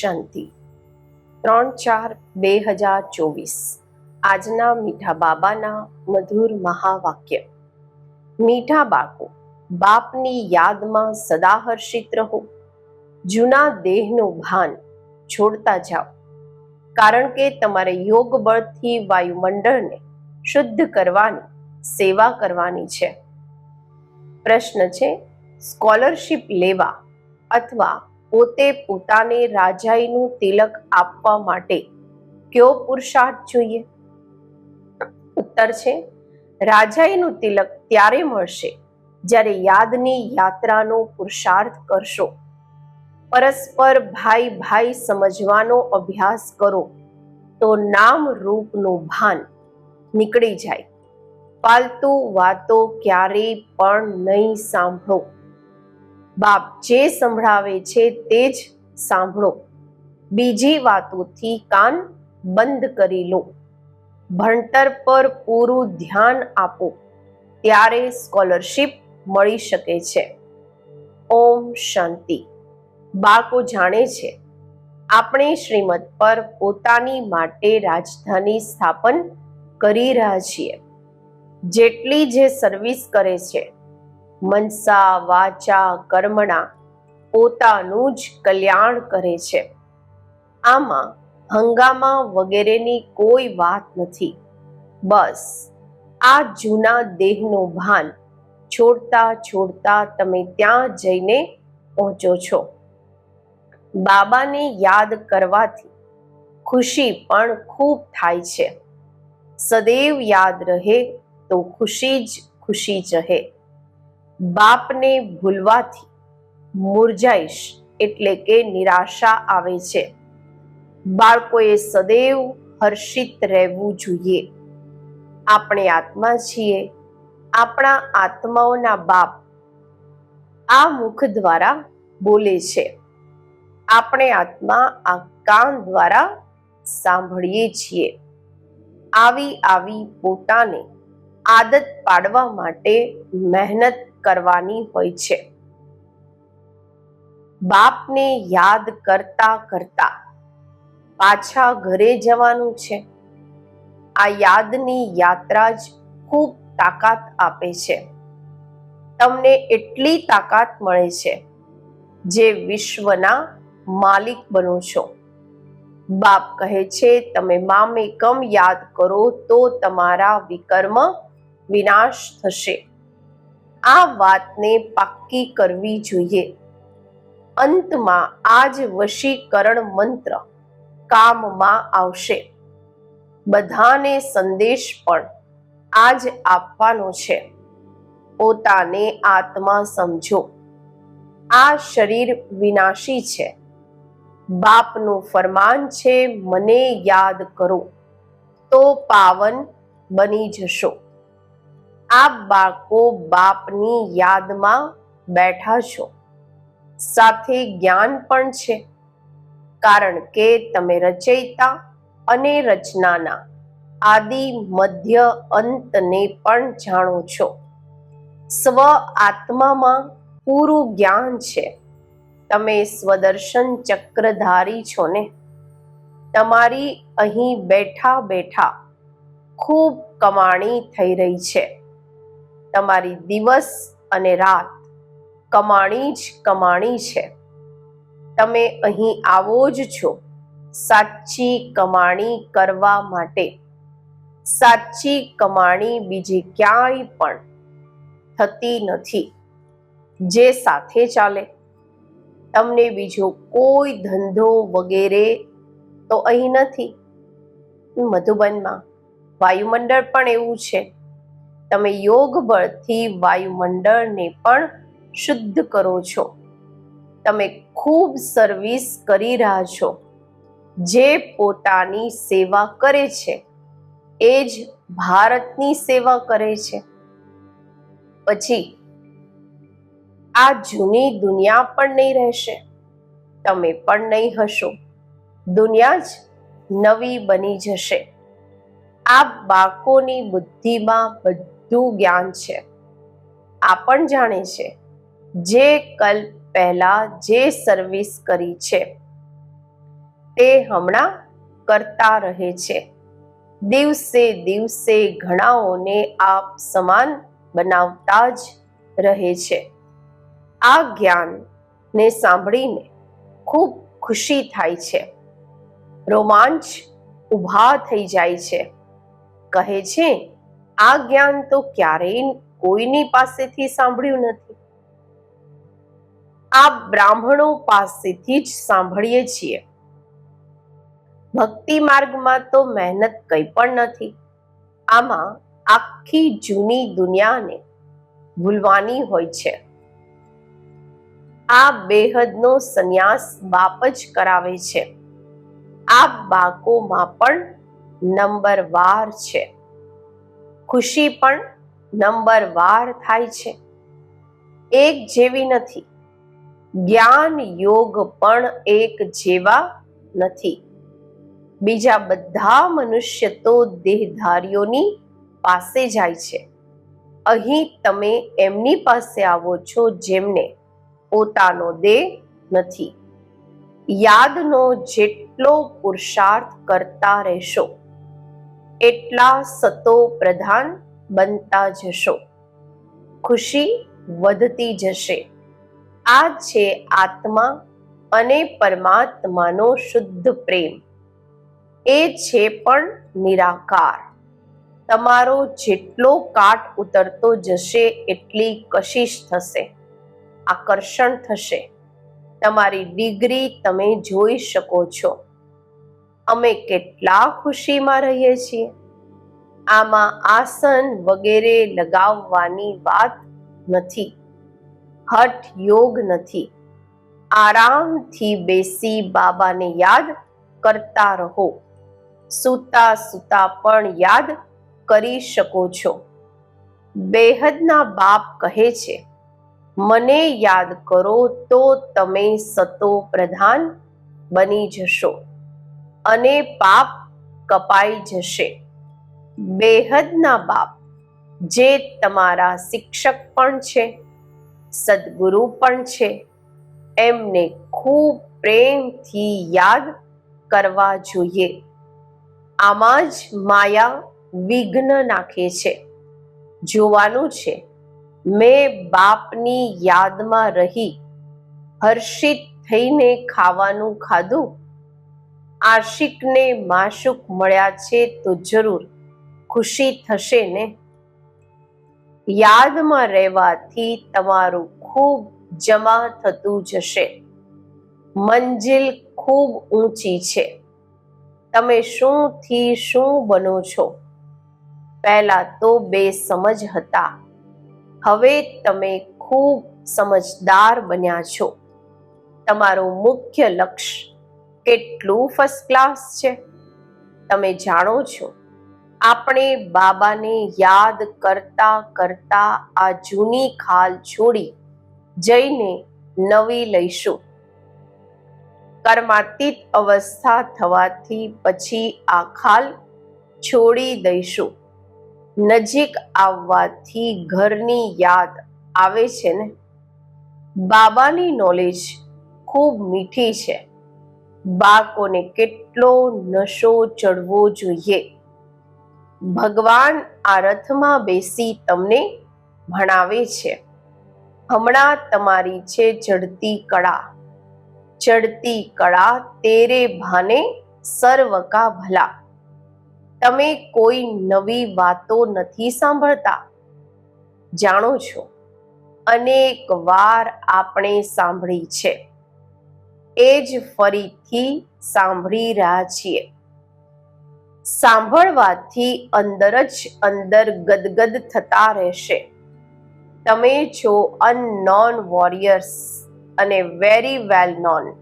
શાંતિ. ત્રણ ચાર બે હજાર ચોવીસ. આજના મીઠા બાબાના મધુર મહાવાક્ય. મીઠા બાળકો, બાપની યાદમાં સદા હર્ષિત રહો. જૂના દેહનું ભાન છોડતા જાઓ. કારણ કે તમારે યોગ બળથી વાયુમંડળને શુદ્ધ કરવાની, સેવા કરવાની છે. પ્રશ્ન છે, સ્કોલરશિપ લેવા અથવા પોતે પોતાને રાજાઈનું તિલક આપવા માટે કયો પુરુષાર્થ જોઈએ? ઉત્તર છે, રાજાઈનું તિલક ત્યારે મળશે જ્યારે યાદની યાત્રાનો પુરુષાર્થ કરશો. પરસ્પર ભાઈ ભાઈ સમજવાનો અભ્યાસ કરો તો નામ રૂપનું ભાન નીકળી જાય. ફાલતુ વાતો ક્યારેય પણ નહીં સાંભળો. બાપ જે સંભળાવે છે તે જ સાંભળો. બીજી વાતોથી કાન બંધ કરી લો. ભણતર પર પૂરું ધ્યાન આપો. ત્યારે સ્કોલરશિપ મળી શકે છે. ઓમ શાંતિ. બાળકો જાણે છે, આપણે શ્રીમદ પર પોતાની માટે રાજધાની સ્થાપન કરી રહ્યા છીએ. જેટલી જે સર્વિસ કરે છે મનસા, વાચા, કર્મણા પોતાનું જ કલ્યાણ કરે છે. આમાં હંગામા વગેરેની કોઈ વાત નથી. બસ, આ જૂના દેહનું ભાન છોડતા છોડતા તમે ત્યાં જઈને પહોંચો છો. બાબાને યાદ કરવાથી ખુશી પણ ખૂબ થાય છે. સદૈવ યાદ રહે તો ખુશી જ ખુશી જ રહે બાપને ભૂલવાથી મુરઝાઈશ એટલે કે નિરાશા આવે છે. બાળકોએ સદૈવ હર્ષિત રહેવું જોઈએ. આપણે આત્મા છીએ. આપણા આત્માઓના બાપ આ મુખ દ્વારા બોલે છે. આપણે આત્મા આ કાન દ્વારા સાંભળીએ છીએ. આવી આવી પોતાને આદત પાડવા માટે મહેનત કરવાની હોય છે. બાપને યાદ કરતા કરતા પાછા ઘરે જવાનું છે. આ યાદની યાત્રા જ ખૂબ તાકાત આપે છે. તમને એટલી તાકાત મળે છે જે વિશ્વના માલિક બનો છો. બાપ કહે છે, તમે મામે કમ યાદ કરો તો તમારા વિકર્મ વિનાશ થશે. આ વાતને પાક્કી કરવી જોઈએ. અંતમાં આ જ વશીકરણ મંત્ર કામમાં આવશે. બધાને સંદેશ પણ આ જ આપવાનો છે. પોતાને આત્મા સમજો. આ શરીર વિનાશી છે. બાપનું ફરમાન છે, મને યાદ કરો. તો પાવન બની જશો. આ બાળકો બાપની યાદમાં બેઠા છો. સાથે જ્ઞાન પણ છે. કારણ કે તમે રચયિતા અને રચનાના આદિ મધ્ય અંતને પણ જાણો છો. સ્વ આત્મામાં પૂરું જ્ઞાન છે. તમે સ્વદર્શન ચક્રધારી છો ને? તમારી અહીં બેઠા બેઠા ખૂબ કમાણી થઈ રહી છે. તમારી દિવસ અને રાત કમાણી જ કમાણી છે. તમે અહીં આવો જ છો. સાચી કમાણી કરવા માટે. સાચી કમાણી બીજી ક્યાંય પણ થતી નથી. જે સાથે ચાલે. તમને બીજો કોઈ ધંધો વગેરે તો અહીં નથી. મધુબનમાં વાયુમંડળ પણ એવું છે. તમે યોગ બળથી વાયુમંડળને પણ શુદ્ધ કરો છો. તમે ખૂબ સર્વિસ કરી રહ્યા છો. જે પોતાની સેવા કરે છે, એ જ ભારતની સેવા કરે છે. પછી, આ જૂની દુનિયા પણ નહીં રહેશે. તમે પણ નહીં હશો. દુનિયા જ નવી બની જશે. આ બાળકોની બુદ્ધિમાં બધું જ્ઞાન છે. આ પણ જાણે છે, જે કલ્પ પહેલા જે સર્વિસ કરી છે, તે હમણાં કરતા રહે છે. દિવસે દિવસે ઘણાઓને આપ સમાન બનાવતા જ રહે છે. આ જ્ઞાનને સાંભળીને ખૂબ ખુશી થાય છે. રોમાંચ ઊભા થઈ જાય છે. કહે છે આ જ્ઞાન તો ક્યારેય કોઈની પાસેથી સાંભળ્યું નથી. આ બ્રાહ્મણો પાસેથી જ સાંભળીએ છીએ. ભક્તિ માર્ગમાં તો મહેનત કંઈ પણ નથી. આમાં આખી જૂની દુનિયાને ભૂલવાની હોય છે. આ બેહદનો સંન્યાસ બાપ જ કરાવે છે. આ બાકોમાં પણ નંબર વાર છે. ખુશી પણ નંબર વાર થાય છે. એક જેવી નથી. જ્ઞાન યોગ પણ એક જેવા નથી. બીજા બધા મનુષ્ય તો દેહધારીઓની પાસે જાય છે. અહીં તમે એમની પાસે આવો છો જેમને પોતાનો દેહ નથી. યાદનો જેટલો પુરુષાર્થ કરતા રહેશો એટલા સતો પ્રધાન બનતા જશો. ખુશી વધતી જશે. આ છે આત્મા અને પરમાત્માનો શુદ્ધ પ્રેમ. એ છે પણ નિરાકાર. તમારો જેટલો કાટ ઉતરતો જશે એટલી કશિશ થશે. આકર્ષણ થશે. તમારી ડિગ્રી તમે જોઈ શકો છો. અમે કેટલા ખુશીમાં રહીએ છીએ. આમાં આસન વગેરે લગાવવાની વાત નથી. હઠ યોગ નથી. આરામથી બેસી બાબાને યાદ કરતા રહો. સૂતા સૂતા પણ યાદ કરી શકો છો. બેહદના બાપ કહે છે, મને યાદ કરો તો તમે સતો પ્રધાન બની જશો. અને પાપ કપાઈ જશે. બેહદના બાપ, જે તમારા શિક્ષક પણ છે, સદગુરુ પણ છે, એમને ખૂબ પ્રેમથી યાદ કરવા જોઈએ. આમાં જ માયા વિઘ્ન નાખે છે. જોવાનું છે, મેં બાપની યાદમાં રહી, હર્ષિત થઈને ખાવાનું ખાધું? આશિકને માશુક મળ્યા છે તો જરૂર ખુશી થશે ને? યાદમાં રહેવાથી તમારું ખૂબ જમા થતું જશે. મંજિલ ખૂબ ઊંચી છે. તમે શું થી શું બનો છો? પહેલા તો બે સમજ હતા. હવે તમે ખૂબ સમજદાર બન્યા છો. તમારું મુખ્ય લક્ષ્ય કેટલું ફર્સ્ટ ક્લાસ છે? તમે જાણો છો? આપણે બાબાને યાદ કરતા કરતા આ જૂની ખાલ છોડી જઈને નવી લઈશું. કર્માતીત અવસ્થા થવાથી પછી આ ખાલ છોડી દઈશું. નજીક આવવાથી ઘરની યાદ આવે છે ને? બાબાની નોલેજ ખૂબ મીઠી છે. બાળકોને કેટલો નશો ચડવો જોઈએ? ભગવાન આ રથમાં બેસી તમને ભણાવે છે. હમણાં તમારી છે ચડતી કળા. ચડતી કળા તેરે ભાને સર્વ કા ભલા. તમે કોઈ નવી વાતો નથી સાંભળતા? જાણો છો, અનેક વાર આપણે સાંભળી છે. એ જ ફરીથી સાંભળી રહ્યા છીએ. સાંભળવાથી અંદર જ અંદર ગદગદ થતા રહેશે. તમે છો અનનોન વોરિયર્સ અને વેરી વેલ નોન.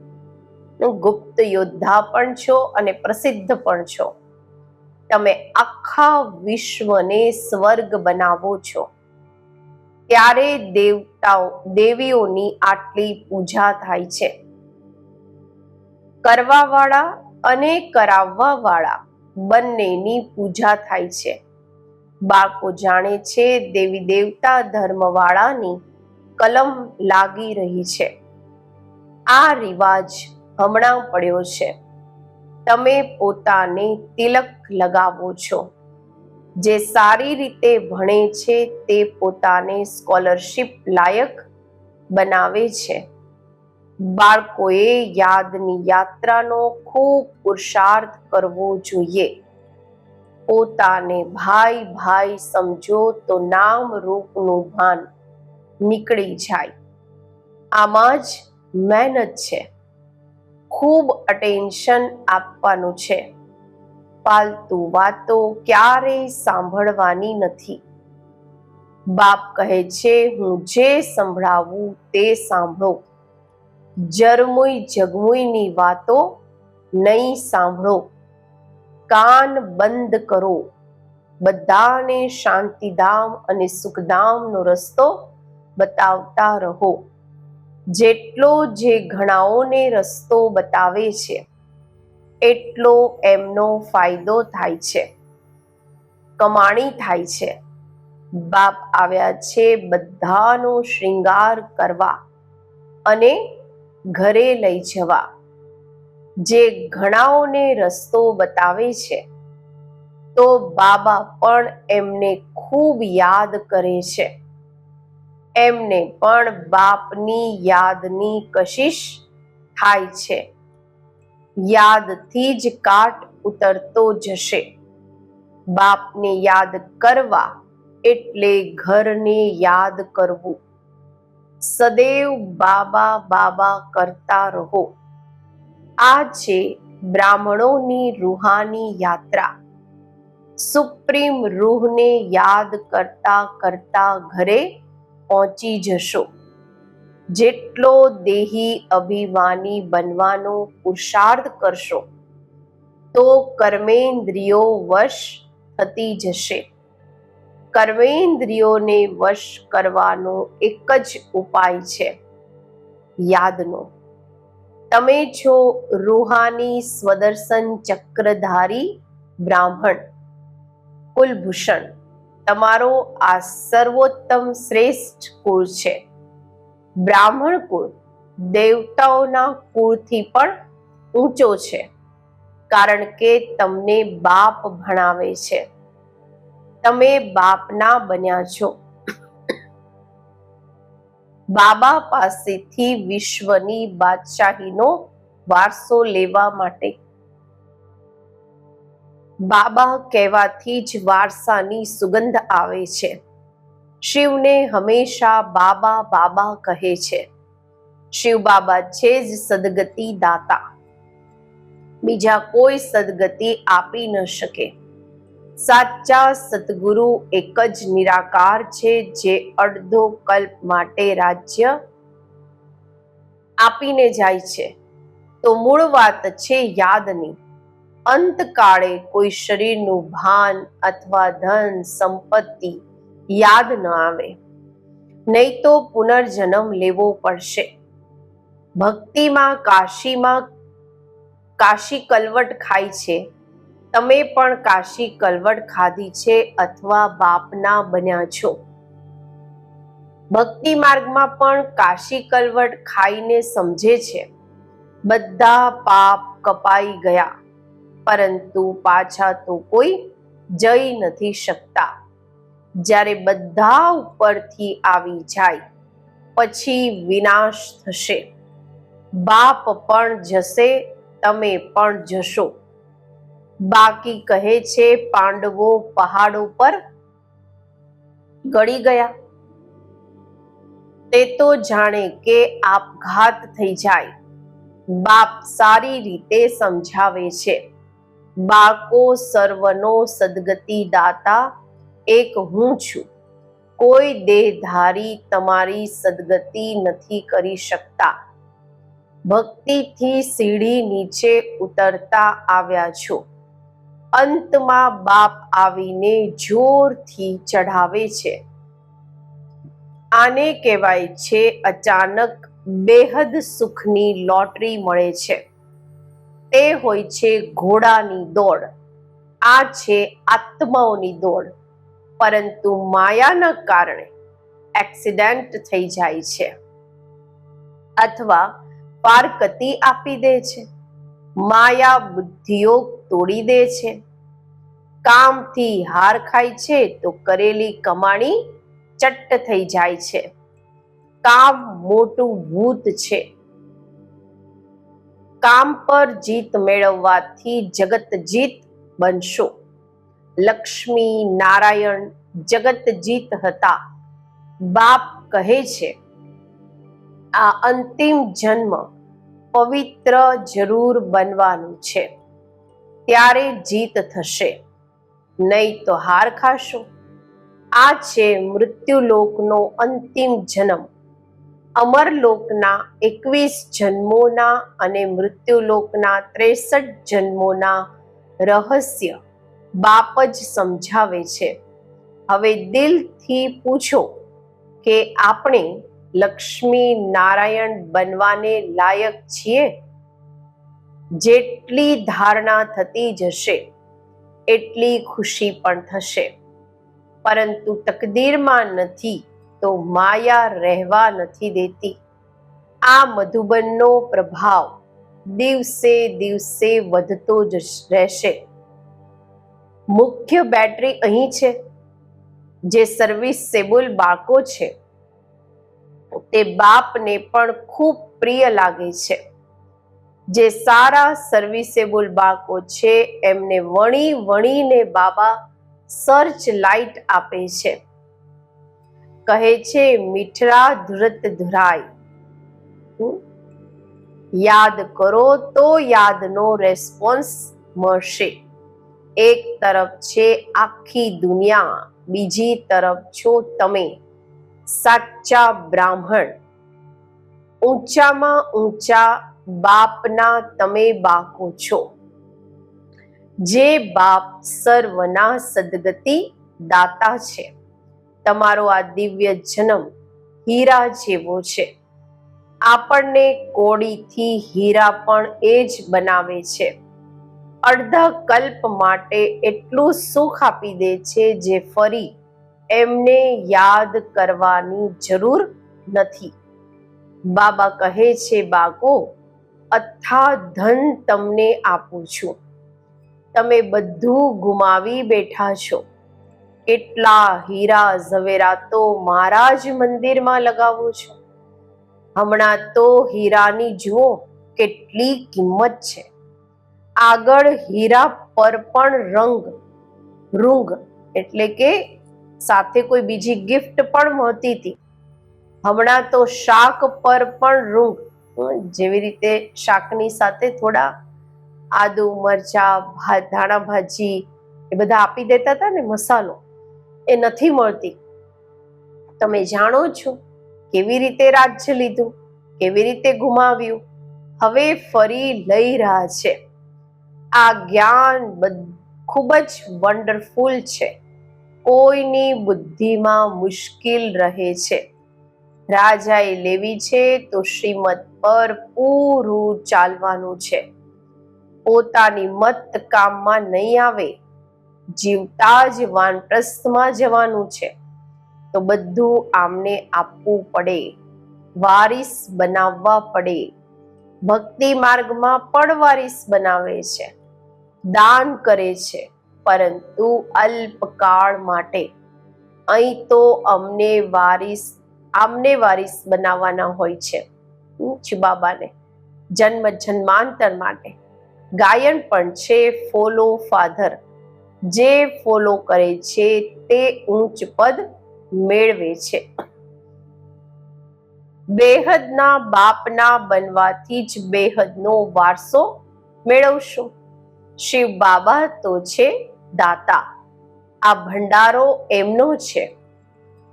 ગુપ્ત યોદ્ધા પણ છો અને પ્રસિદ્ધ પણ છો. તમે આખા વિશ્વને સ્વર્ગ બનાવો છો. ત્યારે દેવતાઓ, દેવીઓની આટલી પૂજા થાય છે. કરવાવાળા અને કરાવવાવાળા બંનેની પૂજા થાય છે. બાળકો જાણે છે દેવી દેવતા ધર્મવાળાની કલમ લાગી રહી છે. આ રિવાજ હમણાં પડ્યો છે. તમે પોતાને તિલક લગાવો છો. જે સારી રીતે ભણે છે તે પોતાને સ્કોલરશિપ લાયક બનાવે છે. બાળકોએ યાદની યાત્રાનો ખૂબ પુરુષાર્થ કરવો જોઈએ. પોતાને ભાઈ ભાઈ સમજો તો નામ રૂપનું ભાન નીકળી જાય. આમાં જ મહેનત છે. ખૂબ અટેન્શન આપવાનું છે. પાલતુ વાતો ક્યારેય સાંભળવાની નથી. બાપ કહે છે, હું જે સંભળાવું તે સાંભળો. જરમુઈ જગમુઈની વાતો નહીં સાંભળો. કાન બંધ કરો. બધાને શાંતિધામ અને સુખધામનો રસ્તો બતાવતા રહો. જેટલો જે ઘણાઓને રસ્તો બતાવે છે, એટલો એમનો ફાયદો થાય છે. કમાણી થાય છે. બાપ આવ્યા છે બધાનો શ્રૃંગાર કરવા અને ઘરે લઈ જવા. જે ઘણાઓને રસ્તો બતાવે છે, તો બાબા પણ એમને ખૂબ યાદ કરે છે. એમને પણ બાપની યાદની કશિશ થાય છે. યાદથી જ કાટ ઉતરતો જશે. બાપને યાદ કરવા એટલે ઘરને યાદ કરવું. સદૈવ બાબા બાબા કરતા રહો. આ છે બ્રાહ્મણોની રૂહાની યાત્રા. સુપ્રીમ રૂહને યાદ કરતા કરતા ઘરે પહોંચી જશો. જેટલો દેહી અભિમાની બનવાનો પુરુષાર્થ કરશો, તો કર્મેન્દ્રિયો વશ થતી જશે. કર્મેન્દ્રિયોને વશ કરવાનો એક જ ઉપાય છે. યાદનો. તમે છો રૂહાની સ્વદર્શન ચક્રધારી બ્રાહ્મણ. કુલભૂષણ. તમારો આ સર્વોત્તમ શ્રેષ્ઠ કુળ છે. બ્રાહ્મણ કુળ દેવતાઓના કુળથી પણ ઊંચો છે. કારણ કે તમને બાપ ભણાવે છે. તમે બાપના બન્યા છો. બાબા પાસેથી વિશ્વની બાદશાહીનો વારસો લેવા માટે. બાબા કહેવાથી જ વારસાની સુગંધ આવે છે. શિવને હંમેશા બાબા બાબા કહે છે. શિવ બાબા છે જ સદગતિ દાતા બીજા કોઈ સદગતિ આપી ન શકે. સાચા સદગુરુ એક જ નિરાકાર છે જે અડધો કલ્પ માટે રાજ્ય આપીને જાય છે. તો મૂળ વાત છે યાદની. અંતકાળે કોઈ શરીરનું ભાન અથવા ધન, સંપત્તિ યાદ ન આવે. નહીં તો પુનર્જન્મ લેવો પડશે. ભક્તિમાં કાશીમાં કાશી કલવટ ખાય છે. તમે પણ કાશી કલવટ ખાધી છે અથવા બાપના બન્યા છો? ભક્તિ માર્ગમાં પણ કાશી કલવટ ખાઈને સમજે છે. બધા પાપ કપાઈ ગયા, પરંતુ પાછા તો કોઈ જઈ નથી શકતા. જ્યારે બધા ઉપરથી આવી જાય, પછી વિનાશ થશે. બાપ પણ જશે, તમે પણ જશો. બાકી કહે છે, પાંડવો પહાડ ઉપર ગળી ગયા. તે તો જાણે કે આપઘાત થઈ જાય. બાપ સારી રીતે સમજાવે છે. બાળકો સર્વનો સદગતિ દાતા, એક હું છું. કોઈ દેહધારી તમારી સદગતિ નથી કરી શકતા. ભક્તિથી સીડી નીચે ઉતરતા આવ્યા છો. અંતમાં બાપ આવીને જોરથી ચઢાવે છે. આને કહેવાય છે અચાનક બેહદ સુખની લોટરી મળે છે. તે હોય છે ઘોડાની દોડ. આ છે આત્માઓની દોડ. પરંતુ માયાના કારણે એક્સિડન્ટ થઈ જાય છે. અથવા પારકતી આપી દે છે. માયા બુદ્ધિઓ તોડી દે છે. કામથી હાર ખાય છે તો કરેલી કમાણી ચટ્ટ થઈ જાય છે. કામ મોટું ભૂત છે. કામ પર જીત મેળવવાથી જગત જીત બનશો. લક્ષ્મી નારાયણ જગત જીત હતા. બાપ કહે છે, આ અંતિમ જન્મ પવિત્ર જરૂર બનવાનું છે. ત્યારે જીત થશે. નહીં તો હાર ખાશો. આ છે મૃત્યુલોકનો અંતિમ જન્મ. અમરલોકના એકવીસ જન્મોના અને મૃત્યુલોકના ત્રેસઠ જન્મોના રહસ્ય બાપ જ સમજાવે છે. હવે દિલથી પૂછો કે આપણે લક્ષ્મી નારાયણ બનવાને લાયક છીએ? જેટલી ધારણા થતી જશે એટલી ખુશી પણ થશે. પરંતુ તકદીરમાં નથી તો માયા રહેવા નથી દેતી. આ મધુબનનો પ્રભાવ દિવસે દિવસે વધતો જ રહેશે. મુખ્ય બેટરી અહીં છે. જે સર્વિસેબલ બાળકો છે. તે બાપને પણ ખૂબ પ્રિય લાગે છે. જે સારા સર્વિસેબલ બાળકો છે, એમને વણી વણીને બાબા સર્ચ લાઇટ આપે છે. કહે છે, મીઠરા ધુરત ધુરાય? યાદ કરો તો યાદનો રેસ્પોન્સ મળશે. એક તરફ છે આખી દુનિયા, બીજી તરફ છો તમે. સાચા બ્રાહ્મણ. ઊંચામાં ઊંચા બાપના તમે બાકો છો. જે બાપ સર્વના સદગતિ દાતા છે. તમારો આ દિવ્ય જન્મ હીરા જેવો છે. આપણને કોડીથી હીરા પણ એ જ બનાવે છે. અડધા કલ્પ માટે એટલું સુખ આપી દે છે જે ફરી એમને યાદ કરવાની જરૂર નથી. બાબા કહે છે બાકો અથા ધન તમને આપું છું. તમે બધું ગુમાવી બેઠા છો. કેટલા હીરા ઝવેરાતો મારા જ મંદિરમાં લગાવું છું. હમણાં તો હીરાની જુઓ કેટલી કિંમત છે. આગળ હીરા પર પણ રંગ, રૂંગ એટલે કે સાથે કોઈ બીજી ગિફ્ટ પણ મળતી હતી. હમણાં તો શાક પર પણ રૂંગ જેવી રીતે શાકની સાથે થોડા આદુ, મરચા ધાણા ભાજી એ બધા આપી દેતા હતા ને મસાલો, એ નથી મળતી. તમે જાણો છો કેવી રીતે રાજ્ય લીધું, કેવી રીતે ગુમાવ્યું? હવે ફરી લઈ રહ્યા છે. આ જ્ઞાન ખૂબ જ વન્ડરફુલ છે. કોઈની બુદ્ધિમાં મુશ્કેલ રહે છે. રાજાએ લેવી છે તો શ્રીમત પર પૂરું ચાલવાનું છે. પોતાની મત કામમાં નહીં આવે. જીવતા જ વાનપ્રસ્થમાં જવાનું છે. તો બધું આમને આપવું પડે. વારિસ બનાવવા પડે. ભક્તિ માર્ગમાં પણ વારિસ બનાવે છે. દાન કરે છે. પરંતુ અલ્પકાળ માટે. અહીં તો અમને વારિસ આમને વારીસ બનાવવાના હોય છે. હમ, બાબાને જન્મ જન્માંતર માટે. ગાયન પણ છે ફોલો ફાધર. જે ફોલો કરે છે તે ઊંચ પદ મેળવે છે. બેહદના બાપના બનવાથી જ બેહદનો વારસો મેળવશું. શિવ બાબા તો છે દાતા. આ ભંડારો એમનો છે.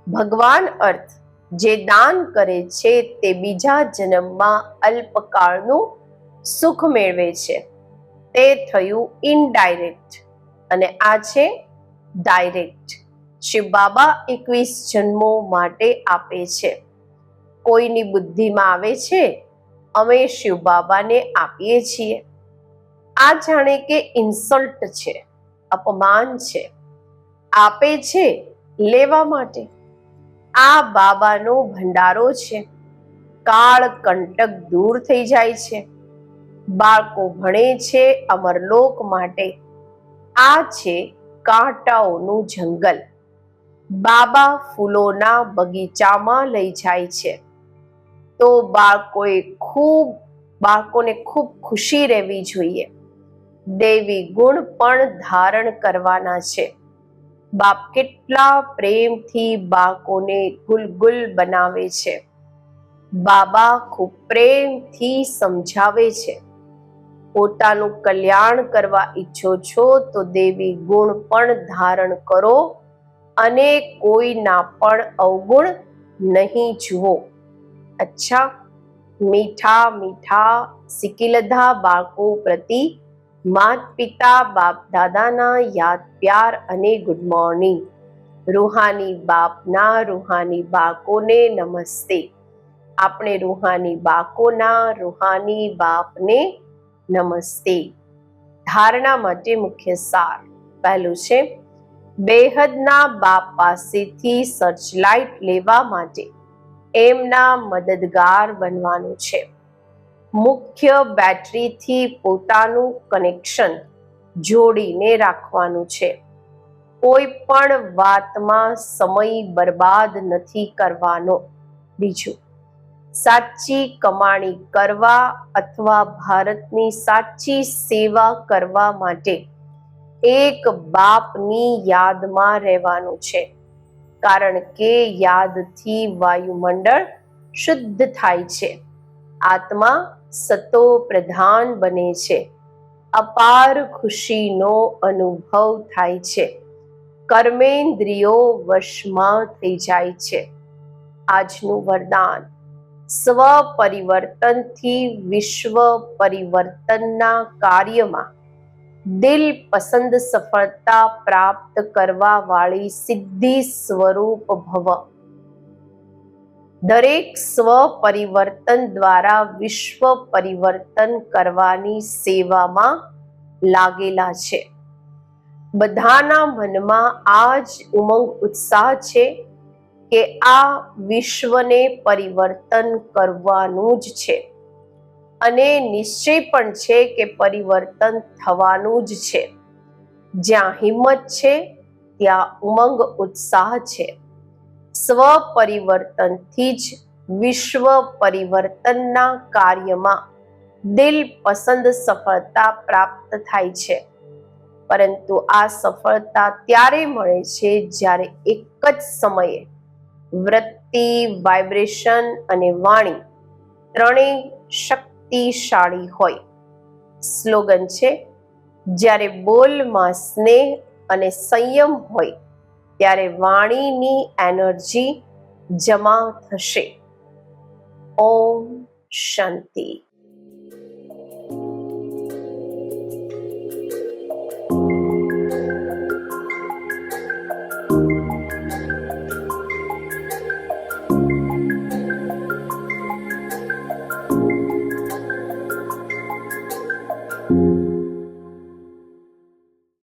ભગવાન અર્થ જે દાન કરે છે તે બીજા જન્મમાં અલ્પકાળનું સુખ મેળવે છે. તે થયું ઇનડાયરેક્ટ અને આ છે ડાયરેક્ટ શિવ બાબા એકવીસ જન્મો માટે આપે છે. કોઈની બુદ્ધિમાં આવે છે? અમે શિવ બાબાને આપીએ છીએ. આ જાણે કે ઇન્સલ્ટ છે, અપમાન છે. આપે છે લેવા માટે. આ બાબાનો ભંડારો છે. કાળ કંટક દૂર થઈ જાય છે. બાળકો ભણે છે અમરલોક માટે. આ છે કાંટાઓનું જંગલ. બાબા ફૂલોના બગીચામાં લઈ જાય છે. તો બાળકોએ ખૂબ, બાળકોને ખૂબ ખુશી રહેવી જોઈએ. દેવી ગુણ પણ ધારણ કરવાના છે. બાપ કેટલા પ્રેમથી બાળકોને ગુલગુલ બનાવે છે. બાબા ખૂબ પ્રેમથી સમજાવે છે. પોતાનું કલ્યાણ કરવા ઈચ્છો છો તો દેવી ગુણ પણ ધારણ કરો અને કોઈના પણ અવગુણ નહીં જુઓ. અચ્છા, મીઠા મીઠા સિકિલધા બાળકો પ્રતિ માત પિતા બાપ દાદાના યાદ, પ્યાર અને ગુડ મોર્નિંગ રૂહાની બાપના રૂહાની બાકોને નમસ્તે. આપણે રૂહાની બાકોના રૂહાની બાપને નમસ્તે. ધારણા માટે મુખ્ય સાર. પહેલું છે, બેહદના બાપ પાસેથી સર્ચલાઇટ લેવા માટે. એમના મદદગાર બનવાનું છે. મુખ્ય બેટરીથી પોતાનું કનેક્શન જોડીને રાખવાનું છે. કોઈ પણ વાતમાં સમય બરબાદ નથી કરવાનો. બીજું, સાચી કમાણી કરવા અથવા ભારતની સાચી સેવા કરવા માટે એક બાપની યાદમાં રહેવાનું છે. કારણ કે યાદથી વાયુમંડળ શુદ્ધ થાય છે. આત્મા સતો પ્રધાન બને છે. અપાર ખુશીનો અનુભવ થાય છે. કર્મેન્દ્રિયો વશમાં થઈ જાય છે. આજનું વરદાન સ્વ પરિવર્તનથી વિશ્વ પરિવર્તનના કાર્યમાં. દિલ પસંદ સફળતા પ્રાપ્ત કરવા વાળી સિદ્ધિ સ્વરૂપ ભવ. દરેક સ્વ પરિવર્તન દ્વારા વિશ્વ પરિવર્તન કરવાની સેવામાં લાગેલા છે. બધાના મનમાં આ જ ઉમંગ ઉત્સાહ છે કે આ વિશ્વને પરિવર્તન કરવાનું જ છે. અને નિશ્ચય પણ છે કે પરિવર્તન થવાનું જ છે. જ્યાં હિંમત છે, ત્યાં ઉમંગ ઉત્સાહ છે. સ્વ પરિવર્તનથી જ વિશ્વ પરિવર્તનના કાર્યમાં દિલ પસંદ સફળતા પ્રાપ્ત થાય છે. પરંતુ આ સફળતા ત્યારે મળે છે જ્યારે એક જ સમયે વૃત્તિ, વાઇબ્રેશન અને વાણી ત્રણેય શક્તિશાળી હોય. સ્લોગન છે, જ્યારે બોલમાં સ્નેહ અને સંયમ હોય ત્યારે વાણીની એનર્જી જમા થશે. ઓમ શાંતિ.